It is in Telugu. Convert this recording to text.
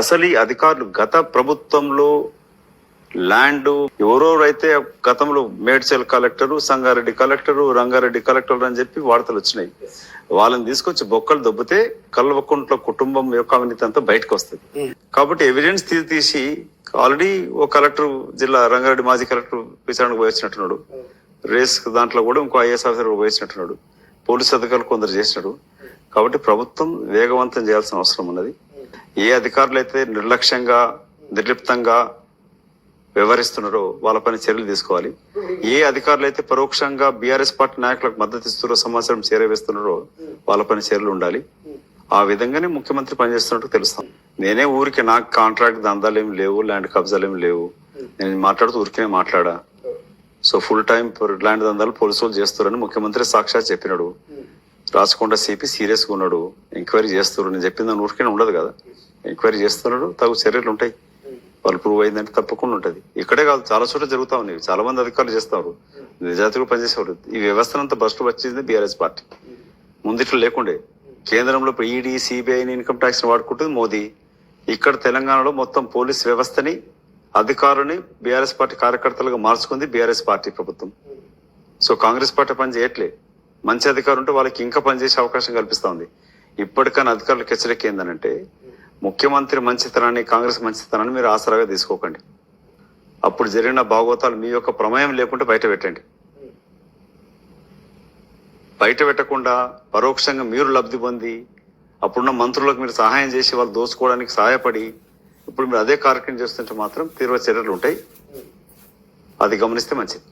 అసలు ఈ అధికారులు గత ప్రభుత్వంలో ల్యాండ్ ఎవరెవరైతే గతంలో Medchal collector Sangareddy collector Rangareddy collector అని చెప్పి వార్తలు వచ్చినాయి. వాళ్ళని తీసుకొచ్చి బొక్కలు దొబ్బితే కల్వకుంట్ల కుటుంబం యొక్క అవినీతి అంతా బయటకు వస్తుంది. కాబట్టి ఎవిడెన్స్ తీసి తీసి ఆల్రెడీ ఓ కలెక్టర్ జిల్లా రంగారెడ్డి మాజీ కలెక్టర్ విచారణకు పోయి వచ్చినట్టున్నాడు. రేస్ దాంట్లో కూడా ఇంకో ఐఏఎస్ ఆఫీసర్ పోయి వచ్చినట్టున్నాడు. పోలీసు అధికారులు కొందరు చేసినాడు కాబట్టి ప్రభుత్వం వేగవంతం చేయాల్సిన అవసరం ఉన్నది. ఏ అధికారులు అయితే నిర్లక్ష్యంగా నిర్లిప్తంగా వ్యవహరిస్తున్నారో వాళ్ళపైన చర్యలు తీసుకోవాలి. ఏ అధికారులు అయితే పరోక్షంగా బీఆర్ఎస్ పార్టీ నాయకులకు మద్దతు ఇస్తున్నారో సమాచారం చేరవేస్తున్నారో వాళ్ళపైన చర్యలు ఉండాలి. ఆ విధంగానే ముఖ్యమంత్రి పనిచేస్తున్నట్టు తెలుస్తాం. నేనే ఊరికి నాకు కాంట్రాక్ట్ దందాలు ఏమి లేవు ల్యాండ్ కబ్జాలు ఏమి లేవు. నేను మాట్లాడుతూ ఊరికే మాట్లాడా. సో ఫుల్ టైం ల్యాండ్ దందాలు పోలీసులు చేస్తారని ముఖ్యమంత్రి సాక్షాత్ చెప్పినాడు. రాచకొండ సిపి సీరియస్గా ఉన్నాడు. ఎంక్వైరీ చేస్తారు నేను చెప్పింది దాని ఊరికే ఉండదు కదా. ఎంక్వైరీ చేస్తున్నాడు. తగు చర్యలు ఉంటాయి. వాళ్ళు ప్రూవ్ అయిందంటే తప్పకుండా ఉంటుంది. ఇక్కడే కాదు చాలా చోట్ల జరుగుతా ఉన్నాయి. చాలా మంది అధికారులు చేస్తారు నిజాతిగా పనిచేసేవాడు ఈ వ్యవస్థనంతా బస్ట్ వచ్చింది బీఆర్ఎస్ పార్టీ. ముందిట్లో లేకుండే. కేంద్రంలో ఈడీ సిబిఐని ఇన్కమ్ ట్యాక్స్ వాడుకుంటుంది మోదీ. ఇక్కడ తెలంగాణలో మొత్తం పోలీస్ వ్యవస్థని అధికారుని బీఆర్ఎస్ పార్టీ కార్యకర్తలుగా మార్చుకుంది బీఆర్ఎస్ పార్టీ ప్రభుత్వం. సో కాంగ్రెస్ పార్టీ పని చేయట్లే. మంచి అధికారులు ఉంటే వాళ్ళకి ఇంకా పనిచేసే అవకాశం కల్పిస్తా ఉంది. ఇప్పటికైనా అధికారులకు హెచ్చరిక ఏంటంటే ముఖ్యమంత్రి మంచితనాన్ని కాంగ్రెస్ మంచితనాన్ని మీరు ఆసరాగా తీసుకోకండి. అప్పుడు జరిగిన భాగవతాలు మీ యొక్క ప్రమేయం లేకుండా బయట పెట్టండి. బయట పెట్టకుండా పరోక్షంగా మీరు లబ్ధి పొంది అప్పుడున్న మంత్రులకు మీరు సహాయం చేసి వాళ్ళు దోచుకోవడానికి సహాయపడి ఇప్పుడు మీరు అదే కార్యక్రమం చేస్తుంటే మాత్రం తీవ్ర చర్యలు ఉంటాయి. అది గమనిస్తే మంచిది.